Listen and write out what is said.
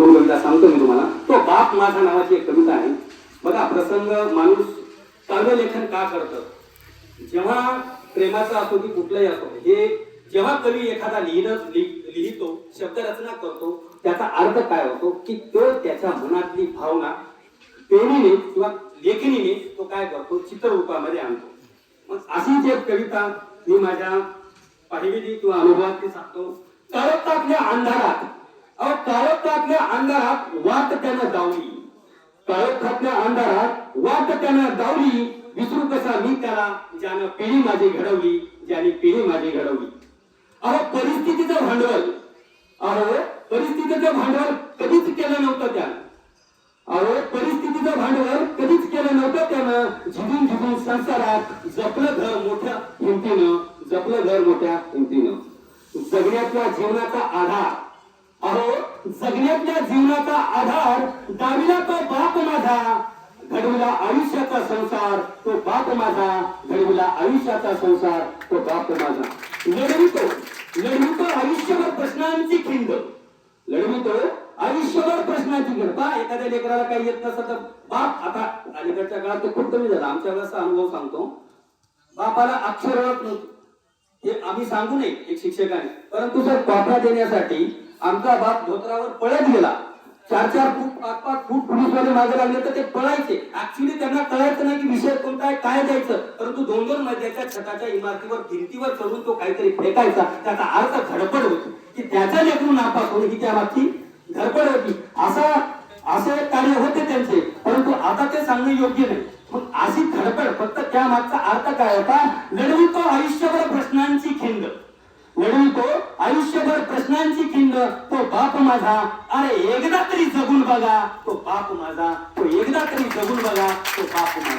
दोन कविता सांगतो मी तुम्हाला. तो बाप माझा नावाची एक कविता आहे. बघा प्रसंग माणूस काव्यलेखन का करतं? जेव्हा प्रेमाचा असो की कुठलाही असो हे जेव्हा कवी एखादा लिहिणं लिहितो शब्दरचना करतो त्याचा अर्थ काय होतो? की तो त्याच्या मनातली भावना पेनीने किंवा लेखणीने तो काय करतो? चित्ररूपामध्ये आणतो. मग अशी जी कविता मी माझ्या पाहिलेली किंवा अनुभवातली सांगतो. काळोखातल्या अंधारात काळोखातल्या अंधारात वाट त्यानं दावली काळोखातल्या अंधारात वाट त्यानं दावली विसरू कसा मी त्याला? ज्यानं पिढी माझी घडवली ज्याने पिढी माझी घडवली. अहो परिस्थितीचं भांडवल. अहो परिस्थितीचं भांडवल कधीच केलं नव्हतं त्यानं. अहो परिस्थितीचं भांडवल कधीच केलं नव्हतं त्यानं. झिजून झिजून संसारात जपलं घर मोठ्या हिमतीनं जपलं घर मोठ्या हिमतीनं. जगण्याच्या जीवनाचा आधार अहो जगण्याच्या जीवनाचा आधार दाविला तो बाप माझा घडविला आयुष्याचा संसार तो बाप माझा घडविला आयुष्याचा संसार तो बाप माझा. लढवितो लढवितो आयुष्यभर प्रश्नांची खिंड. लढवितो आयुष्यभर प्रश्नाची खिंड. पहा एखाद्या लेकराला काही येत नसतं तर बाप आता अलीकडच्या काळात ते खूप कमी झालं. आमच्या वेळेचा अनुभव सांगतो. बापाला अक्षर ओळख नव्हती. हे आम्ही सांगू नये एक शिक्षकाने. परंतु सर कॉपरा देण्यासाठी आमचा बाप धोत्रावर पळत गेला. चार चार फूट पाच पाच फूट पोलीसवाले मागे लागले तर ते पळायचे. ऍक्च्युली त्यांना कळायचं नाही की विषय कोणता आहे काय द्यायचं. परंतु दोन दोन मध्याच्या छताच्या इमारतीवर भिंतीवर चढून तो काहीतरी फेकायचा. त्याचा अर्थ धडपड होती. की त्याच्या लेखून नापास होईल ही त्या मागची धडपड होती. असा असे कार्य होते त्यांचे. परंतु आता ते सांगणे योग्य नाही. मग अशी धडपड फक्त त्या मागचा अर्थ काय होता? लढवितो आयुष्यभर प्रश्नांची खिंड लढवितो आयुष्यभर प्रश्नांची खिंड तो बाप माझा. अरे एकदा तरी जगून बघा. तो बाप माझा तो एकदा तरी जगून बघा. तो बाप माझा.